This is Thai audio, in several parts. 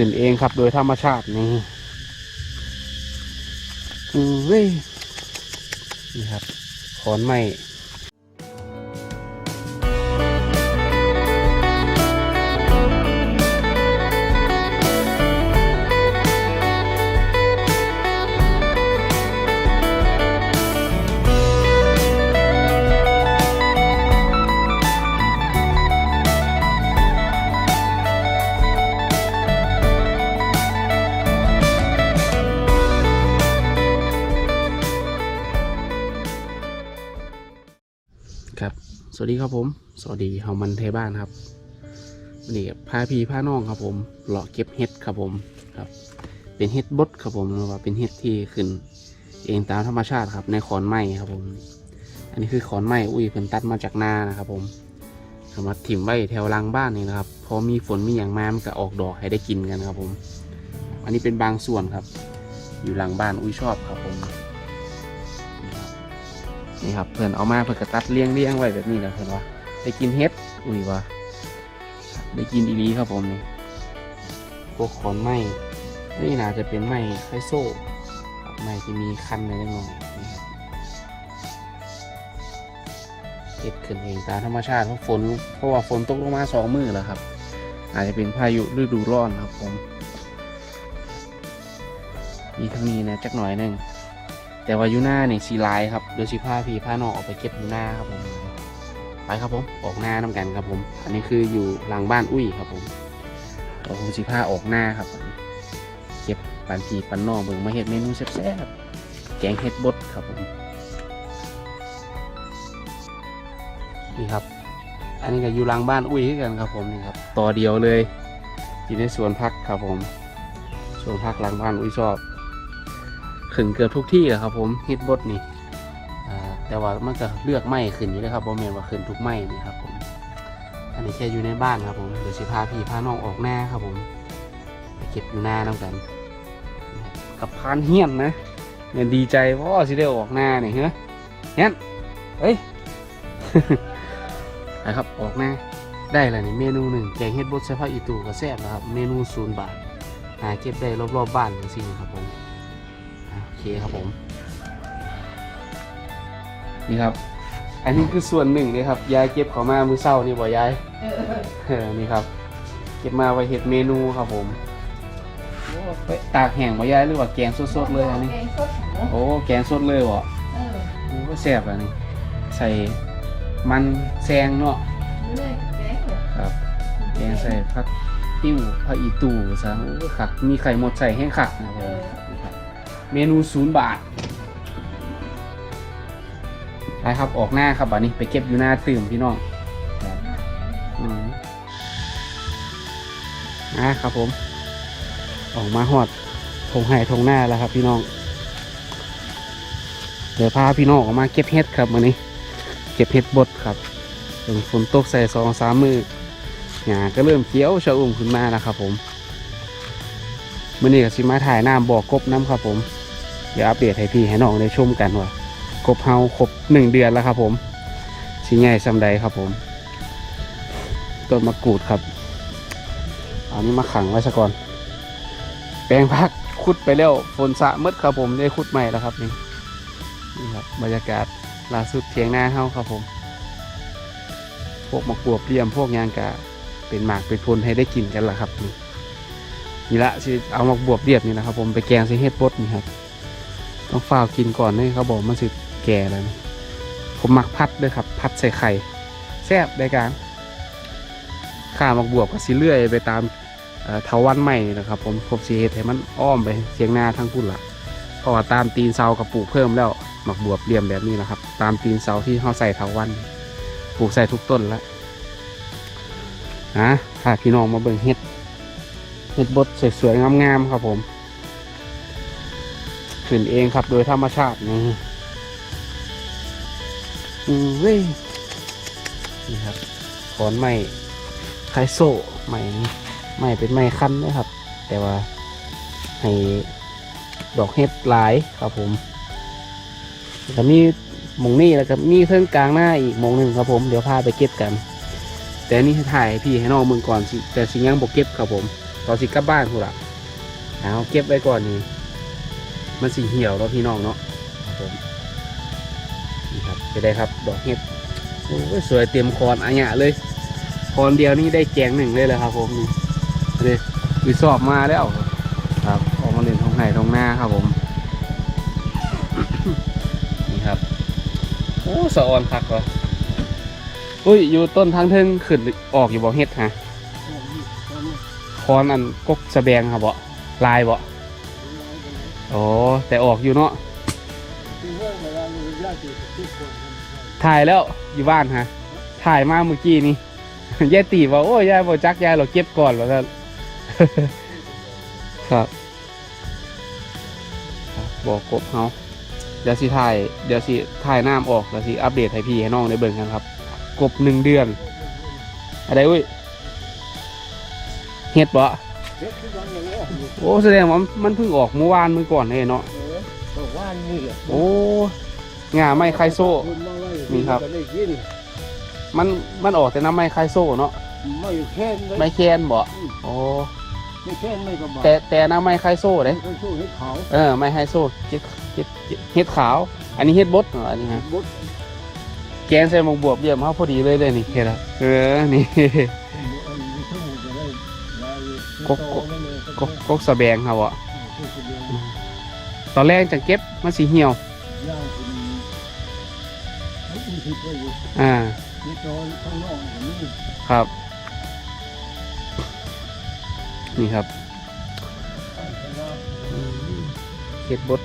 ขึ้นเองครับ โดยธรรมชาตินี่อือเว้ยนี่ครับขอนไม้ ดีครับผม สวัสดีเฮามันเทบ้านครับวันนี้พาพี่พาน้องครับผมเลาะเก็บเห็ดครับผมครับ เป็นเห็ดบดครับผมหรือว่าเป็นเห็ดที่ขึ้น เองตามธรรมชาติครับในขอนไม้ครับผม อันนี้คือขอนไม้อุ้ยเพิ่นตัดมาจากนานะครับผมเอามาถิ่มไว้แถวหลังบ้านนี่นะครับพอมีฝนมีอย่างมามันก็ออกดอกให้ได้กินกันครับผม อันนี้เป็นบางส่วนครับ อยู่หลังบ้านอุ้ยชอบครับผม นี่ครับเพื่อนเอามาเพื่อกระตัดเลี้ยงเลี้ยงไว้แบบนี้นะเพื่อนว่าได้กินเห็ดอุ้ยว่าได้กินอีรีครับผมนี่พวกขอนไม้นี่น่าจะเป็นไม้ไคโซ่ไม้ที่มีคันในนิดหน่อยนี่ครับเห็ดขึ้นเองตามธรรมชาติเพราะฝนเพราะว่าฝนตกลงมาสองมือแล้วครับ อาจจะเป็นพายุฤดูร้อนครับผมมีทั้งนี้นะจักหน่อยหนึ่ง แต่ว่ายูหน้าเนี่ยสีลายครับเดี๋ยวสีผ้าพีผ้านอกออกไปเก็บยูหน้าครับผมไปครับผมออกหน้าน้ากันครับผม อันนี้คืออยู่หลังบ้านอุ้ยครับผมเดี๋ยวผมสีผ้าออกหน้าครับ เก็บปันพีปันนอกเบิ่งมาเห็ดเมนูแซ่บๆแกงเห็ดบดครับผมนี่ครับ อันนี้ก็อยู่หลังบ้านอุ้ยกันครับผมนี่ครับต่อเดียวเลยอยู่ในสวนพักครับผมสวนพักหลังบ้านอุ้ยชอบ ขึ้นเกือบทุกที่แหละครับ ผมฮิตบดนี่แต่ว่ามันก็เลือกไม้ขึ้นอยู่เลยครับผมเมนว่าขึ้นทุกไม้นี่ครับผมอันนี้แค่อยู่ในบ้านครับผมเดี๋ยวสิพาพี่พาน้องออกหน้าครับผมไปเก็บอยู่หน้าน้ำกัน กับพานเฮียนนะเนี่ยดีใจว่าสิได้ออกหน้าเนี่ยเฮ้ยเฮียนเฮ้ยไปครับออกหน้าได้แล้วนี่เมนูหนึ่งแกงเฮ็ดบดใส่ผักอีตูก็แซ่บนะครับ เมนูศูนย์บาทหาเก็บได้รอบๆบบ้านจริงๆครับผม คครับผม นี่ครับ อันนี้คือส่วนหนึ่งเลยครับ ยายเก็บเขามามือเศร้านี่บ่ยายเออเออนี่ครับ เก็บมาไว้เห็ดเมนูครับผมโอ้ไปตากแห้งบ่ยายหรือว่าแกงสดๆเลยอันนี้ แกงสดหมูโอ้แกงสดเลยบ่เออโอ้แซ่บอันนี้ ใส่มันแซงเนาะเลื่อยแกงเลยครับแกงใส่ผักติ้วผักอีตู่ซะโอ้ขักมีไข่หมดใส่แห้งขักนะครับผมนี่ครับ เมนูศูนย์บาทไปครับออกหน้าครับอันนี้ไปเก็บอยู่หน้าตื่มพี่น้องนะครับผม ออกมาหอดทงไห่ทงหน้าแล้วครับ พี่น้อง เดี๋ยวพาพี่น้องออกมาเก็บเห็ดครับวันนี้ เก็บเห็ดบดครับฝนตกใส่สองสามมือหญ้าก็เริ่มเขียวชะอุ่มขึ้นมาแล้วครับผมมื่อนี้ก็สิมาถ่ายน้ำบ่อกบน้ำครับผม ดี๋ยวอัปเดตให้พี่ให้น้องได้ชมกันว่ากบเฮาครบหนึ่งเดือนแล้วครับ ผมสิใหญ่ซำใดครับผมต้นมะกรูดครับอานี้มาขังไว้ซะก่อน แปลงพักขุดไปแล้วฝนสะหมดครับผมได้ขุดใหม่แล้วครับนี่นี่ครับบรรยากาศล่าสุดเทียงหน้าเฮาครับผม พวกมะกรูดเลี่ยมพวกยางกะเป็นหมากเป็นพลให้ได้กินกันละครับนี่นี่ละสิเอามาบวบเรียบนี่นะครับผมไปแกงใส่เห็ดบดนี่ครับ ต้องฝ้ากินก่อนนี่เขาบอกมันสิแก่แล้วนะผมมักพัดด้วยครับ พัดใส่ไข่แซ่บได้การข้ามักบวบก็สิเลื่อยไปตามเอ่อเถาวันใหม่นี่นะครับผมผมสีเห็ดให้มันอ้อมไปเสียงนาทั้งพุ่นละเพราะว่าตามตีนเสากับปลูกเพิ่มแล้วหมักบวบเรียมแบบนี้นะครับ ตามตีนเสาที่เขาใส่เถาวันปลูกใส่ทุกต้นแล้วนะพาพี่น้องมาเบิ่งเห็ดเห็ดบดสวยๆงามๆครับผม ขึ้นเองครับ โดยธรรมชาตินี่อือเว้ยนี่ครับขอนไม้ไคโซ่ไม้ไม้เป็นไม้คั้นนะครับ แต่ว่าให้ดอกเห็ดหลายครับผมแล้วมีมงนี่แล้วก็มีเพิ่งกลางหน้าอีกมงหนึ่งครับผมเดี๋ยวพาไปเก็บกัน แต่นี่ถ่ายพี่ให้น้องมึงก่อนสิแต่สิยังบกเก็บครับผมตอนสิกลับบ้านพูดละเอาเก็บไว้ก่อนนี่ มันสีเหี่ยวแล้วพี่น้องเนาะครับผมนี่ครับไปได้ครับดอกเห็ดโอ้ยสวยเต็มคอนอันเนี้ยเลยคอนเดียวนี่ได้แกงหนึ่งเลยเลยครับ ผมนี่เลยวิสอบมาแล้วครับออกมาเล่นท้องไห่ท้องหน้าครับผมนี่ครับโอ้สะออนคักเหรออุ้ยอยู่ต้นทางเทิงขึ้นออกอยู่บ่เฮ็ดฮะคอนอันกกสะแบงครับบ่ลายบ่ โอ้แต่ออกอยู่เนาะถ่ายแล้วอยู่บ้านฮะถ่ายมาเมื่อกี้นี่ยายตีบอกโอ้ยายบอกจักยายเราเก็บก่อนว่าท่านครับครับบอกกบเฮาเดี๋ยวสิถ่ายเดี๋ยวสิถ่ายน้ำออกแล้วสิอัปเดตให้พี่ให้น้องได้เบิ่งกันครับ กบหนึ่งเดือน อะไรอุ้ยเฮ็ดบ่ โอ้แสดงว่ามันเพิ่งออกเมื่อวานมื้อก่อนเลยเนาะบอกว่านี่แหละโอ้งาไม้ไคโซ่นี่ครับได้ยินมันมันออกแต่น้ำไม้ไคโซ่เนาะไม่แค้นเลยไม้แคนบ่โอ้ไม่แค้นไม่กระบาดแต่แต่น้ำไม้ไคโซ่เด้เขาช่วยให้เขาเออไม้ไคโซ่เฮ็ดเฮ็ดเฮ็ดขาว อันนี้เฮ็ดบดเหรออันนี้ฮะบดแกงใส่หมกบวบเยี่ยมเขาพอดีเลยเลยนี่เฮ็ดอะเออนี่อันนี้ทั้งหมดจะได้รายกก กกกกกกสะแบงครับอะตอนแรกจะเก็บมันสีเหี่ยวย่างคุณเขาคุณคิดว่าอยู่อ่าที่ตอนข้างนอกอย่างนี้ครับ นี่ครับเฮ็ดบด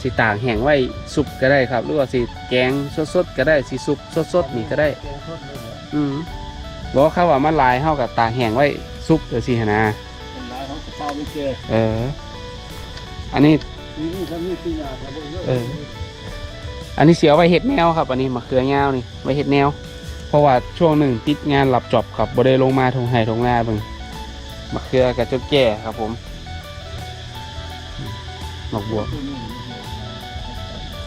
สีต่างแห้งไว้สุปก็ได้ครับ หรือว่าสีแกงสดๆก็ได้สีสุปสดๆนี่ก็ได้แกงทอดเลยเหรออืมบอกเขาว่ามันลายเท่ากับตากแห้งไว้ซุปเดี๋ยวสิหนนะเป็นลายของกระ เป๋าไม่เจอเออ อันนี้ นี่นี่ถ้ามีปีหน้าจะบอกเยอะเออ อันนี้เสียไว้เห็ดแนวครับ อันนี้มะเขือยาวนี่ไว้เห็ดแนว เพราะว่าช่วงหนึ่งติดงานหลับจอบครับบ่ได้ลงมาทงไห้ทงนาเบิ่งมะเขือกับจดแก่ครับผมหมกบัว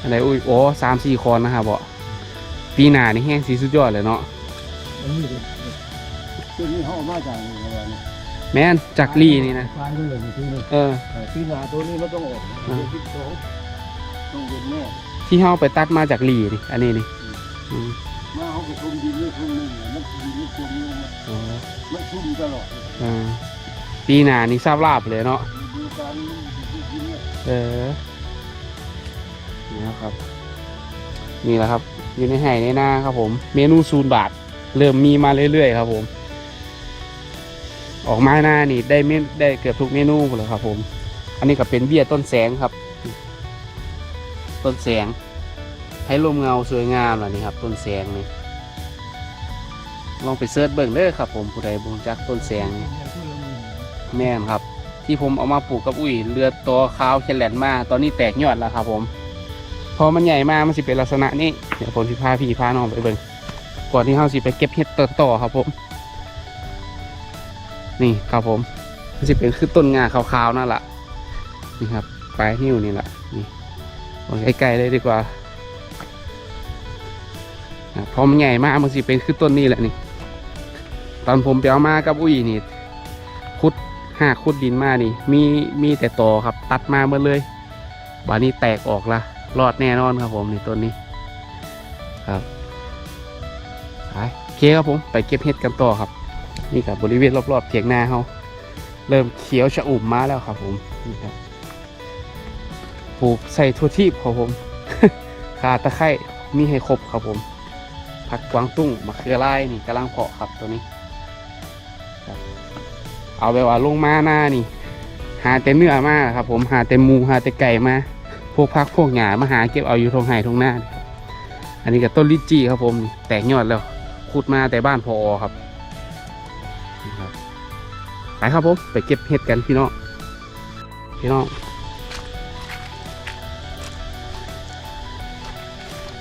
อะไรอุ้ยโอ้สามสี่คอนนะครับบ่ปีหน้านี่แห้งสีสุดยอดเลยเนาะอันนี้เลยตัวนี้เขาเอามาจากนี่อะไรนะ แม่นจากลีนี่นะฟานด้วยเลยที่นี่เออแต่ปีหน้าตัวนี้มันต้องออกนะอ่าเดือนที่สองต้องเป็นแน่ที่เฮาไปตัดมาจากลีนี่ อันนี้นี่อืมมาเขาไปทุ่มดินเลยทุ่มหนึงเนี่ยมันดินไม่จมเลยนะอ๋อมันชุ่มตลอดอ่าปีหน้านี่ทราบลาบเลยเนาะ ดูการมันดินเนี่ยเออนี่นะครับ นี่แหละครับ อยู่ในไห่ในหน้าครับผม เมนูศูนย์บาท เริ่มมีมาเรื่อยๆครับผม ออกมาหน้านี่ได้เมนได้เกือบทุกเมนูเลยครับ ผม อันนี้ก็เป็นเบี้ยต้นแสงครับ ต้นแสง ให้ลมเงาสวยงามล่ะนี่ครับ ต้นแสงนี่ลองไปเสิร์ชเบิ่งเด้อครับ ผมผู้ใดบ่งจักต้นแสงนี่แม่นครับ ที่ผมเอามาปลูกกับอุ้ยเรือตัวขาวแคลนมาตอนนี้แตกยอดแล้วครับ ผมพอมันใหญ่มากมันสิเป็นลักษณะนี้เดี๋ยวผมสิพาพี่พาน้องไปเบิ่งก่อนที่เฮาสิไปเก็บเห็ดต่อครับผม นี่ครับผมมันสิเป็นคือต้นงาขาวๆนั่นแหละนี่ครับปลายนิ้วนี่แหละนี่วางใกล้ๆเลยดีกว่าพอมันใหญ่มากมันสิเป็นคือต้นนี้แหละนี่ ตอนผมไปเอามากับอุ้ยนี่ขุดหากขุดดินมานี่ มีมีแต่ตอครับ ตัดมาหมดเลยบานนี้แตกออกละรอดแน่นอนครับผมนี่ต้นนี้ ครับไปโอเคครับผม ไปเก็บเห็ดกันต่อครับ นี่กับบริเวณรอบๆเถียงนาเขาเริ่มเขียวชะอุ่มมาแล้วครับผมนี่ครับปลูกใส่ทั่วทีบครับผมขาตะไคร้มีให้ครบครับผม ผักกวางตุ้งมะเขือลายนี่กำลังเพาะครับตัวนี้เอาไปว่าลงมาหน้านี่ หาแต่เนื้อมาครับ ผมหาแต่หมูหาแต่ไก่มาพวกพักพวกหญ้ามาหาเก็บเอาอยู่ทงไห่ทงหน้า อันนี้ก็ต้นลิจีครับผม แตกยอดแล้วขุดมาแต่บ้านพอครับ ครับไปครับผมไปเก็บเห็ดกันพี่น้องพี่น้อง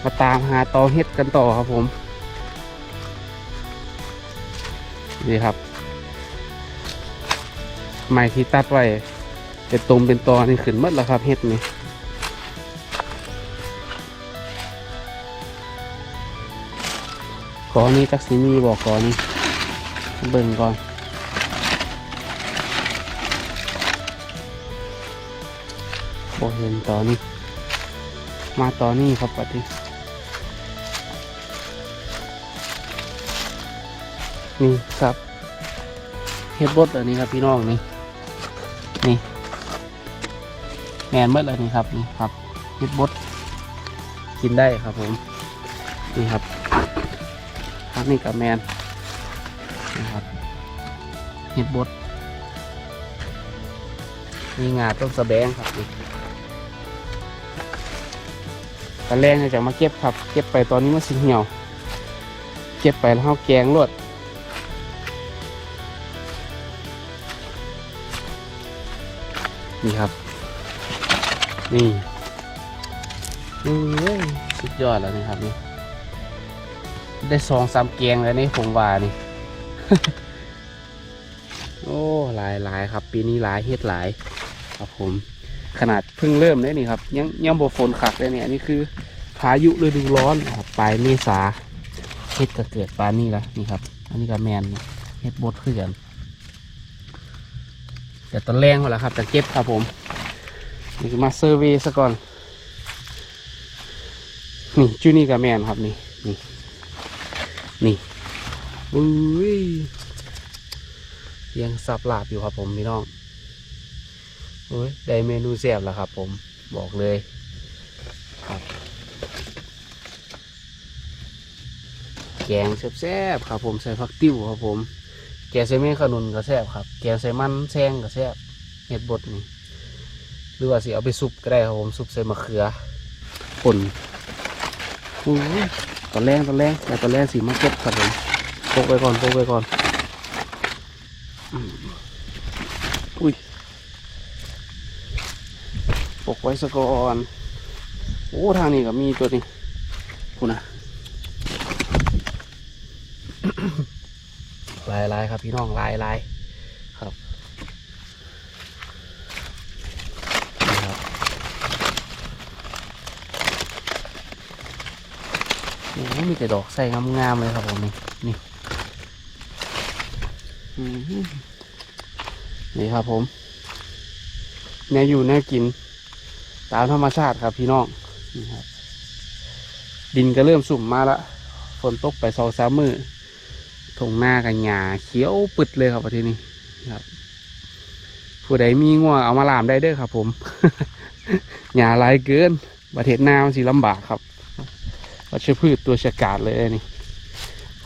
มาตามหาตอเห็ดกันต่อครับผมนี่ครับไม้ที่ตัดไว้เป็นตมเป็นตอนี่ขึ้นมดแล้วครับเห็ดนี่กอนี้จักสีมีบอกกอนี้ เบิ่งก่อนบอเห็นตอนนี้ มาตอนนี้ครับปฏินี่ครับเฮ็ดบดอันนี้ครับพี่น้องนี่นี่แมนเมื่อไรนี้ครับนี่ครับเฮ็ดบดกินได้ครับผมนี่ครับพักนี่กับแมน นะครับเฮ็ดบดมีงาต้นสะแบงครับตอนแรกเนี่ยจะมาเก็บครับ เก็บไปตอนนี้มันสิเหี่ยว เก็บไปแล้วเอาแกงรวดนี่ครับ นี่นี่เว้ยสุดยอดแล้วนี่ครับนี่ ได้สองสามแกงแล้วนี่ผมว่านี่ โอ้หลายหลายครับ ปีนี้หลายเฮ็ดหลาย ครับผม ขนาดเพิ่งเริ่มเลยนี่ครับ ยังยังบ่ฝนขักเลยเนี่ยนนี้คือพายุฤดูร้อนครับปลายเมษาเฮ็ดก็เกิดปานนี้ละนี่ครับ อันนี้ก็แมนเฮ็ดบดขึ้นกันแต่ตอนแรงหมดแล้วครับแต่เก็บครับผมนี่มาเซอร์วย์ซะก่อนนี่จูนี่กับแมนครับนี่นี่นี่ อุ้ยยังสับหลาบอยู่ครับผมพี่น้องโอ้ยได้เมนูแซ่บแล้วครับผมบอกเลยครับแกงแซ่บๆครับผมใส่ผักติ้วครับผม แกงใส่แม่ขนุนก็แซ่บครับ แกงใส่มันแซงก็แซ่บเห็ดบดนี่หรือว่าสิเอาไปซุปก็ได้ครับผมซุปใส่มะเขือป่นอุ้ยตอนแรกตอนแรกแต่ตอนแรกสีมาเก็ตครับผม กไว้ก่อนโปกไว้ก่อน อุ้ยปกไว้ซะก่อนโอ้ทางนี้ก็มีตัวนี้คุณนะลายลายครับพี่น้องลายลายครับนี่ครับโอ้มีแต่ดอกใส่งามๆเลยครับผมนี่นี่ นี่ครับผมแนวอยู่แนวกิน ตามธรรมชาติครับพี่น้องนี่ครับ ดินก็เริ่มสุ่มมาละฝนตกไปสองสามมือทงหน้ากันหญ้าเขียวปึดเลยครับประเทศนี้ครับ ผู้ใดมีง่วงเอามาลามได้เด้อครับ ผมอย่าหลายเกิน ประเทศน้ามันสิลำบากครับวัชพืชตัวฉกาดเลยนี่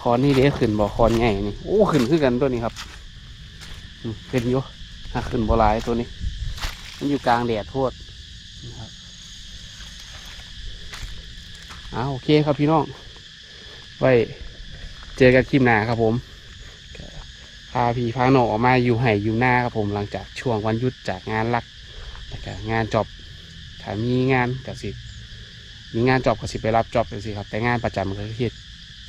คอนนี่เด้ขึ้นบ่คอนใหญ่นี่ โอ้ขึ้นขึ้นกันตัวนี้ครับเป็นอยู่ถ้าขึ้นบ่หลายตัวนี้ มันอยู่กลางแดดโพดนะครับอ้าโอเคครับพี่น้อง ไว้เจอกันคลิปหน้าครับผมพาพี่พาหนอออกมาอยู่ไห่อยู่หน้าครับผมหลังจากช่วงวันหยุดจากงานหลักแล้วก็งานจอบถ้ามีงานกับสิมีงานจอบกับสิไปรับจอบกันสิครับ แต่งานประจำก็คือ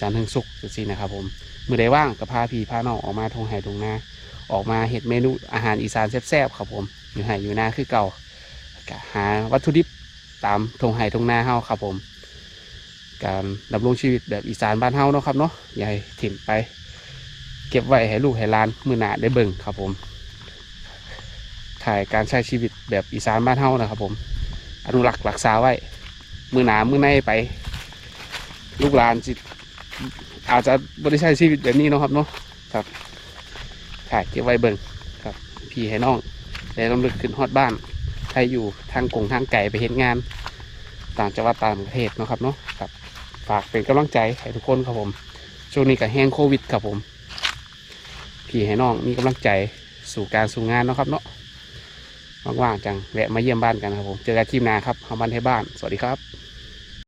จันทร์ถึงศุกร์จังสินะครับผมมือใดว่างกับพาพี่พาน้องออกมาทงไห่ทงหน้าออกมาเฮ็ดเมนูอาหารอีสานแซ่บๆครับผมอยู่ไห่อยู่หน้าคือเก่าหาวัตถุดิบตามทงไห่ทงหน้าเฮาครับผม การดำรงชีวิตแบบอีสานบ้านเฮาเนาะครับเนาะอย่าให้ถิ่มไป เก็บไว้ให้ลูกให้หลานมือหนาได้เบิ่งครับผม ถ่ายการใช้ชีวิตแบบอีสานบ้านเฮานะครับผม อนุรักษ์รักษาไว้ มือหนามือในไป ลูกหลานสิ อาจจะบริใช้ชีวิตแบบนี้เนาะครับเนาะครับถ่ายเก็บไว้เบิ่งครับ พี่ให้น้องได้ลำลึกขึ้นฮอดบ้านใครอยู่ทางกงทางไก่ไปเห็นงาน ต่างจังหวัดต่างประเทศเนาะครับเนาะครับฝากเป็นกำลังใจให้ทุกคนครับผมช่วงนี้ก็แห้งโควิดครับผม พี่ให้น้องมีกำลังใจสู่การสู่งานเนาะครับเนาะว่างๆจังแวะมาเยี่ยมบ้านกันครับผม เจอกันคลิปหน้าครับเฮามันให้บ้าน สวัสดีครับ